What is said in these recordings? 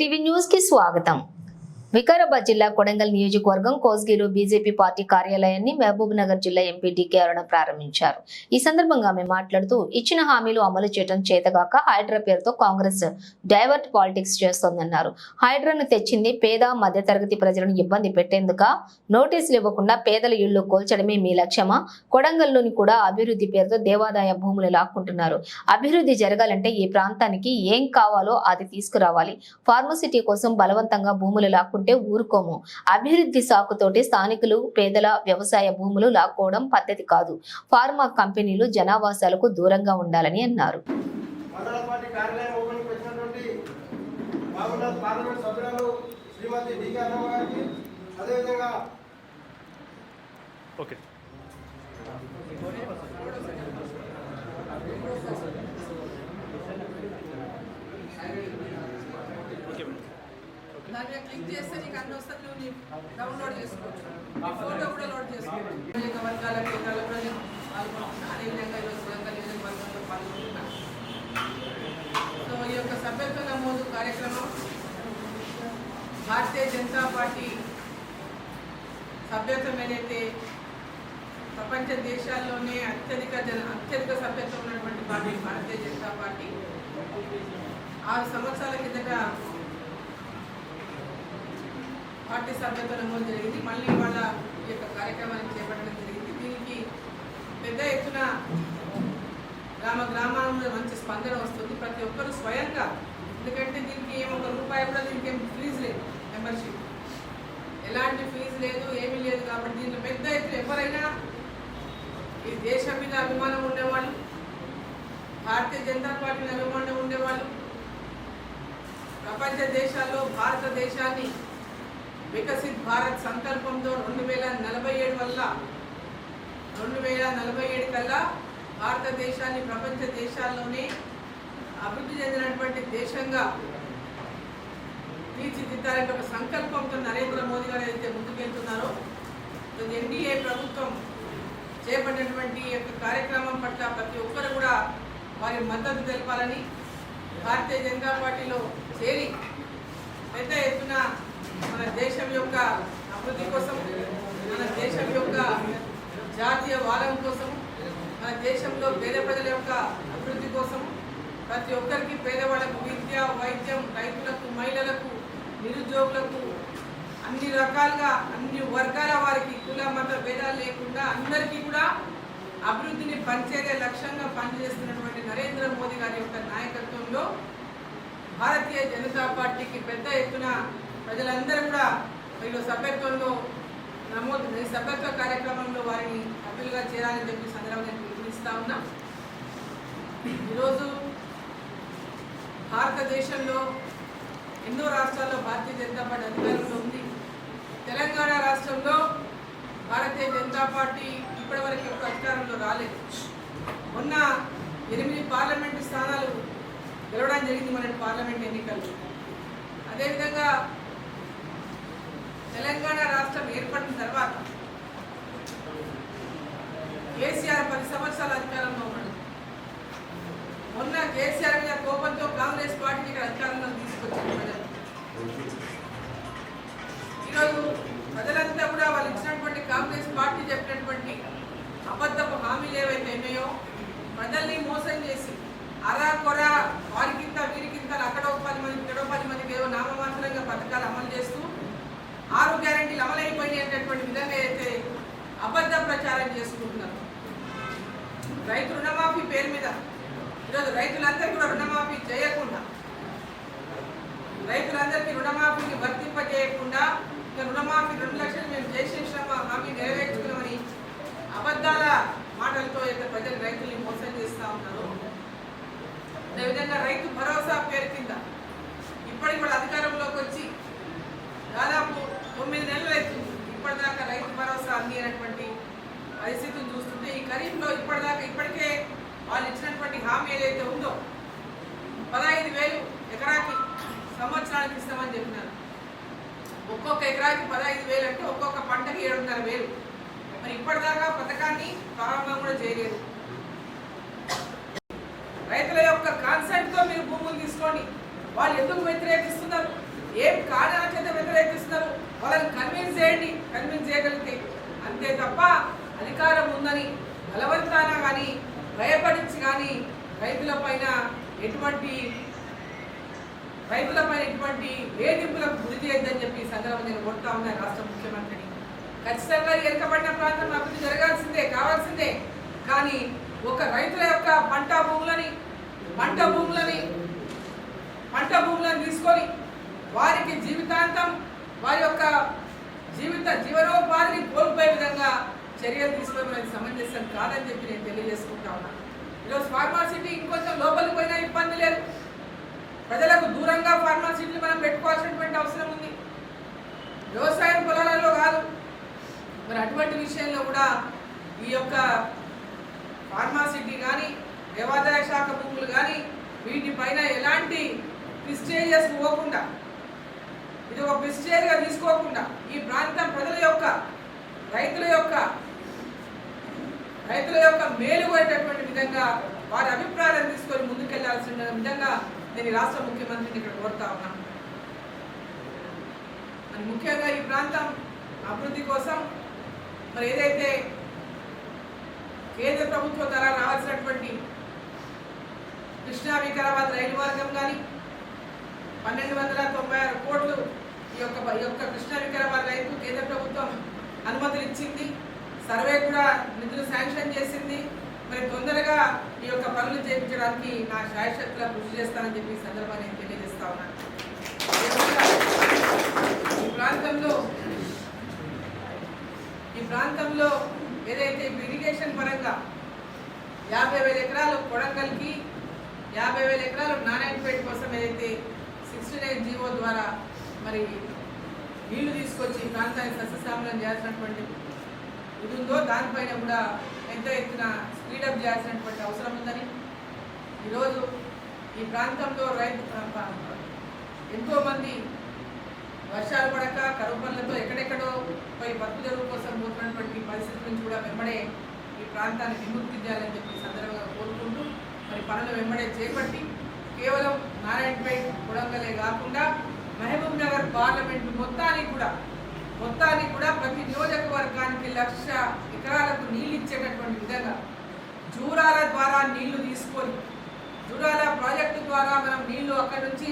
TV news కి స్వాగతం వికారాబాద్ జిల్లా కొడంగల్ నియోజకవర్గం కోస్గిలో బీజేపీ పార్టీ కార్యాలయాన్ని మహబూబ్ నగర్ జిల్లా ఎంపీ డికే అరుణ ప్రారంభించారు. ఈ సందర్భంగా ఆమె మాట్లాడుతూ ఇచ్చిన హామీలు అమలు చేయడం చేతగాక హైడ్రా పేరుతో కాంగ్రెస్ డైవర్ట్ పాలిటిక్స్ చేస్తోందన్నారు. హైడ్రాను తెచ్చింది పేద మధ్యతరగతి ప్రజలను ఇబ్బంది పెట్టేందుక నోటీసులు ఇవ్వకుండా పేదల ఇళ్ళు కోల్చడమే మీ లక్ష్యమా? కొడంగల్లోని కూడా అభివృద్ధి పేరుతో దేవాదాయ భూములు లాక్కుంటున్నారు. అభివృద్ధి జరగాలంటే ఈ ప్రాంతానికి ఏం కావాలో అది తీసుకురావాలి. ఫార్మసిటీ కోసం బలవంతంగా భూములు లాక్కుంటే ఊరుకోము. అభివృద్ధి సాకుతోటి స్థానికులు పేదల వ్యవసాయ భూములు లాక్కోవడం పద్ధతి కాదు. ఫార్మా కంపెనీలు జనావాసాలకు దూరంగా ఉండాలని అన్నారు. మండల పార్టీ కార్యాలయం ఓపెనింగ్ వచ్చినటువంటి బాగున్నారు పార్లమెంట్ సభ్యురాలు శ్రీమతి డికే అన్నమ్మ గారికి అదేవిధంగా ఓకే ఓకే మేడం దాని క్లిక్ చేస్తే నీకు అన్ని వస్తుంది నువ్వు నీ డౌన్లోడ్ చేసుకోవచ్చు ఫోటో కూడా లోడ్ చేసుకోవచ్చు. అనేక వర్గాల కేంద్రాల ప్రజలు పాల్గొంటున్నా అదేవిధంగా ఈరోజు కొడంగల్ నియోజకవర్గంలో పాల్గొంటున్నా సో ఈ యొక్క సభ్యత్వ నమోదు కార్యక్రమం భారతీయ జనతా పార్టీ సభ్యత్వం ఏదైతే ప్రపంచ దేశాల్లోనే అత్యధిక జన అత్యధిక సభ్యత్వం ఉన్నటువంటి పార్టీ భారతీయ జనతా పార్టీ ఆరు సంవత్సరాల కిందట పార్టీ సభ్యత నమోదు జరిగింది. మళ్ళీ వాళ్ళ ఈ యొక్క కార్యక్రమాన్ని చేపట్టడం జరిగింది. దీనికి పెద్ద ఎత్తున గ్రామ గ్రామాలలో మంచి స్పందన వస్తుంది. ప్రతి ఒక్కరు స్వయంగా ఎందుకంటే దీనికి ఏం ఒక రూపాయి కూడా దీనికి ఏం ఫీజు లేదు మెంబర్షిప్. ఎలాంటి ఫీజు లేదు ఏమీ లేదు కాబట్టి దీంట్లో పెద్ద ఎత్తున ఎవరైనా ఈ దేశం మీద అభిమానం ఉండేవాళ్ళు భారతీయ జనతా పార్టీ అభిమానం ఉండేవాళ్ళు ప్రపంచ దేశాల్లో భారతదేశాన్ని వికసిత్ భారత్ సంకల్పంతో రెండు వేల నలభై ఏడు వల్ల రెండు వేల నలభై ఏడు కల్లా భారతదేశాన్ని ప్రపంచ దేశాల్లోనే అభివృద్ధి చెందినటువంటి దేశంగా తీర్చిదిద్దాలంటే ఒక సంకల్పంతో నరేంద్ర మోదీ గారు ఏదైతే ముందుకెళ్తున్నారో ఎన్డీఏ ప్రభుత్వం చేపట్టినటువంటి యొక్క కార్యక్రమం పట్ల ప్రతి ఒక్కరు కూడా వారి మద్దతు తెలపాలని భారతీయ జనతా పార్టీలో చేరి పెద్ద ఎత్తున మన దేశం యొక్క అభివృద్ధి కోసం మన దేశం యొక్క జాతీయ వాదం కోసం మన దేశంలో పేద ప్రజల యొక్క అభివృద్ధి కోసం ప్రతి ఒక్కరికి పేదవాళ్ళకు విద్య వైద్యం రైతులకు మహిళలకు నిరుద్యోగులకు అన్ని రకాలుగా అన్ని వర్గాల వారికి కుల మత భేదాలు లేకుండా అందరికీ కూడా అభివృద్ధిని పంచేదే లక్ష్యంగా పనిచేస్తున్నటువంటి నరేంద్ర మోదీ గారి యొక్క నాయకత్వంలో భారతీయ జనతా పార్టీకి పెద్ద ఎత్తున ప్రజలందరూ కూడా వీళ్ళు సభ్యత్వంలో నమోదు ఈ సభ్యత్వ కార్యక్రమంలో వారిని సభ్యులుగా చేరాలని చెప్పి సందర్భంగా నేను పిలుపునిస్తా ఉన్నా. ఈరోజు భారతదేశంలో ఎన్నో రాష్ట్రాల్లో భారతీయ జనతా పార్టీ అధికారంలో ఉంది. తెలంగాణ రాష్ట్రంలో భారతీయ జనతా పార్టీ ఇప్పటివరకు ఎప్పుడు అధికారంలో రాలేదు. మొన్న ఎనిమిది పార్లమెంటు స్థానాలు గెలవడం జరిగింది మన పార్లమెంట్ ఎన్నికల్లో. అదేవిధంగా తెలంగాణ రాష్ట్రం ఏర్పడిన తర్వాత కేసీఆర్ పది సంవత్సరాల అధికారంలో ఉన్నాడు. మొన్న కేసీఆర్ మీద కోపంతో కాంగ్రెస్ పార్టీని ఇక్కడ అధికారంలో తీసుకొచ్చింది ప్రజలు. ఈరోజు ప్రజలంతా కూడా వాళ్ళు ఇచ్చినటువంటి కాంగ్రెస్ పార్టీ చెప్పినటువంటి అబద్ధపు హామీలు ఏవైతే ఉన్నాయో ప్రజల్ని మోసం చేసి అరా కొర వారికింత వీరికింత అక్కడో పది మంది ఇక్కడో పది మందికి ఏవో నామమాత్రంగా పథకాలు అమలు చేస్తూ ఆరు గ్యారెంటీలు అమలైపోయినాయి అనేటటువంటి విధంగా అయితే అబద్ధ ప్రచారం చేసుకుంటున్నారు రైతు రుణమాఫీ పేరు మీద ఈరోజు రైతులందరికీ కూడా రుణమాఫీ చేయకుండా రైతులందరికీ రుణమాఫీని వర్తింపజేయకుండా ఇంకా రుణమాఫీ రెండు లక్షలు మేము చేసేసాము? ఆ హామీ నెరవేర్చుకున్నామని అబద్ధాల మాటలతో అయితే ప్రజలు రైతుల్ని మోసం చేస్తూ ఉన్నారు. అదేవిధంగా రైతు భరోసా పేరు కింద ఇప్పటికి కూడా అధికారంలోకి వచ్చి దాదాపు తొమ్మిది నెలలు అవుతుంది. ఇప్పటిదాకా రైతు భరోసా అందినటువంటి పరిస్థితిని చూస్తుంటే ఈ ఖరీఫ్లో ఇప్పటిదాకా ఇప్పటికే వాళ్ళు ఇచ్చినటువంటి హామీ ఏదైతే ఉందో పదహైదు వేలు ఎకరాకి సంవత్సరానికి ఇస్తామని చెప్పినారు. ఒక్కొక్క ఎకరాకి పదహైదు వేలు అంటే ఒక్కొక్క పంటకి ఏడున్నర వేలు. మరి ఇప్పటిదాకా పథకాన్ని ప్రారంభం కూడా చేయలేదు. రైతుల యొక్క కాన్సెంట్తో మీరు భూములు తీసుకోండి. వాళ్ళు ఎందుకు వ్యతిరేకిస్తున్నారు? ఏం కారణాల చేత వ్యతిరేకిస్తున్నారు? వాళ్ళని కన్విన్స్ చేయండి. కన్విన్స్ చేయగలిగితే అంతే తప్ప అధికారం ఉందని బలవంతాన కానీ భయపడించి కానీ రైతుల పైన ఎటువంటి రైతులపైన ఎటువంటి వేధింపులకు గురి చేయొద్దని చెప్పి ఈ సందర్భంగా నేను కొడుతా ఉన్నాను రాష్ట్ర ముఖ్యమంత్రిని. ఖచ్చితంగా ఎరకబడిన ప్రాంతం అభివృద్ధి జరగాల్సిందే కావాల్సిందే. కానీ ఒక రైతుల యొక్క పంట భూములని పంట భూములని పంట భూములను తీసుకొని వారికి జీవితాంతం వారి యొక్క జీవిత జీవనోపాధిని కోల్పోయే విధంగా చర్యలు తీసుకోవడం సమంజసం కాదని చెప్పి నేను తెలియజేసుకుంటా ఉన్నాను ఈరోజు ఫార్మాసిటీ ఇంకొంచెం లోపల శుభ్రంగా ఫార్మాసిటీలు మనం పెట్టుకోవాల్సినటువంటి అవసరం ఉంది. వ్యవసాయం పొలాలలో కాదు. మరి అటువంటి విషయంలో కూడా ఈ యొక్క ఫార్మాసిటీ కానీ దేవాదాయ శాఖ భూములు కానీ వీటిపైన ఎలాంటి ప్రిస్టేజెస్ పోకుండా ఇది ఒక ప్రిస్టేజ్గా తీసుకోకుండా ఈ ప్రాంతం ప్రజల యొక్క రైతుల యొక్క రైతుల యొక్క మేలు కోరేటటువంటి విధంగా వారి అభిప్రాయాలను తీసుకొని ముందుకెళ్ళాల్సిన విధంగా నేను రాష్ట్ర ముఖ్యమంత్రిని ఇక్కడ కోరుతా ఉన్నాను. మరి ముఖ్యంగా ఈ ప్రాంతం అభివృద్ధి కోసం మరి ఏదైతే కేంద్ర ప్రభుత్వం ద్వారా రావాల్సినటువంటి కృష్ణా వికారాబాద్ రైలు మార్గం కానీ పన్నెండు వందల తొంభై ఆరు కోట్లు ఈ యొక్క ఈ యొక్క కృష్ణా వికారాబాద్ రైతు కేంద్ర ప్రభుత్వం అనుమతులు ఇచ్చింది. సర్వే కూడా నిధులు శాంక్షన్ చేసింది. మరి తొందరగా ఈ యొక్క పనులు చేయించడానికి నా శాయశక్తుల కృషి చేస్తానని చెప్పి సందర్భాన్ని నేను తెలియజేస్తా ఉన్నాను. ఈ ప్రాంతంలో ఈ ప్రాంతంలో ఏదైతే ఇరిగేషన్ పరంగా యాభై వేల ఎకరాలు కొడంగల్కి యాభై వేల ఎకరాలు నారాయణపేట కోసం ఏదైతే సిక్స్టీ నైన్ జీవో ద్వారా మరి నీళ్ళు తీసుకొచ్చి ఈ ప్రాంతాన్ని సస్యశ్యామలం చేయాల్సినటువంటి ఇది ఉందో దానిపైన కూడా ఎంత ఎత్తున స్పీడప్ చేయాల్సినటువంటి అవసరం ఉందని ఈరోజు ఈ ప్రాంతంలో రైతు ఎంతోమంది వర్షాలు పడక కరువు పనులతో ఎక్కడెక్కడో పోయి బతుకు తెరువు కోసం పోతున్నటువంటి పరిస్థితి నుంచి కూడా వెంబడే ఈ ప్రాంతాన్ని విముక్తి చేయాలని చెప్పి సందర్భంగా కోరుకుంటూ మరి పనులు వెంబడే చేపట్టి కేవలం నారాయణపేట్ కొడంగలే కాకుండా మహబూబ్ నగర్ పార్లమెంట్ మొత్తానికి కూడా మొత్తానికి కూడా ప్రతి నియోజకవర్గానికి లక్ష ఎకరాలకు నీళ్ళు ఇచ్చేటటువంటి విధంగా జూరాల ద్వారా నీళ్ళు తీసుకొని జూరాల ప్రాజెక్టు ద్వారా మనం నీళ్ళు అక్కడి నుంచి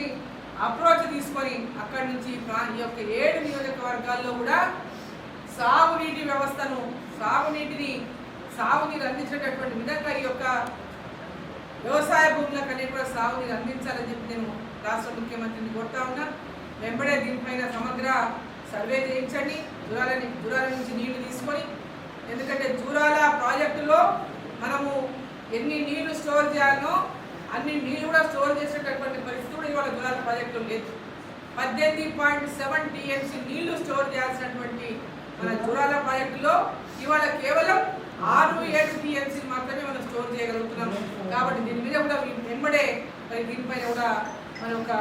అప్రోచ్ తీసుకొని అక్కడి నుంచి ఈ ప్రా- ఈ యొక్క ఏడు నియోజకవర్గాల్లో కూడా సాగునీటి వ్యవస్థను సాగునీటిని సాగునీరు అందించేటటువంటి విధంగా ఈ యొక్క వ్యవసాయ భూములకన్నీ కూడా సాగునీరు అందించాలని చెప్పి నేను రాష్ట్ర ముఖ్యమంత్రిని కోరుతా ఉన్నా. వెంబడే దీనిపైన సమగ్ర సర్వే చేయించండి. జూరాలని జూరాల నుంచి నీళ్ళు తీసుకొని ఎందుకంటే జూరాల ప్రాజెక్టులో మనము ఎన్ని నీళ్ళు స్టోర్ చేయాలనో అన్ని నీళ్ళు కూడా స్టోర్ చేసేటటువంటి పరిస్థితి కూడా ఇవాళ జూరాల ప్రాజెక్టులో లేదు. పద్దెనిమిది పాయింట్ సెవెన్ టీఎంసీ నీళ్ళు స్టోర్ చేయాల్సినటువంటి మన జూరాల ప్రాజెక్టులో ఇవాళ కేవలం ఆరు ఏడు టీఎంసీ మాత్రమే మనం స్టోర్ చేయగలుగుతున్నాం. కాబట్టి దీని మీద కూడా వెంబడే మరి దీనిపైన కూడా మన ఒక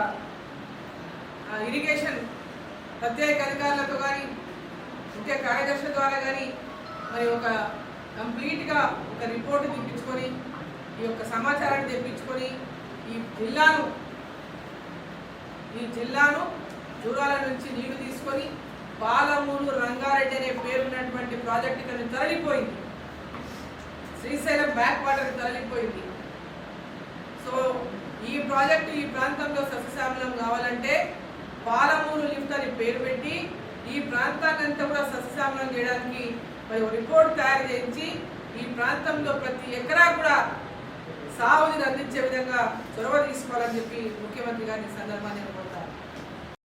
ఇరిగేషన్ ప్రత్యేక అధికారులతో కానీ ముఖ్య కార్యదర్శుల ద్వారా కానీ మరి ఒక కంప్లీట్గా ఒక రిపోర్ట్ తెప్పించుకొని ఈ యొక్క సమాచారాన్ని తెప్పించుకొని ఈ జిల్లాను ఈ జిల్లాను జూరాల నుంచి నీళ్ళు తీసుకొని పాలమూరు రంగారెడ్డి అనే పేరున్నటువంటి ప్రాజెక్ట్ ఇక్కడ తరలిపోయింది. శ్రీశైలం బ్యాక్ వాటర్ తరలిపోయింది. సో ఈ ప్రాజెక్టు ఈ ప్రాంతంలో సస్యశ్యామలం కావాలంటే పాలమూరు లిఫ్ట్ అని పేరు పెట్టి ఈ ప్రాంతాన్ని కూడా సస్యశామలం చేయడానికి మరి రిపోర్ట్ తయారు చేయించి ఈ ప్రాంతంలో ప్రతి ఎకరా కూడా సాగునీరు అందించే విధంగా చొరవ తీసుకోవాలని చెప్పి ముఖ్యమంత్రి గారిని సందర్భాన్ని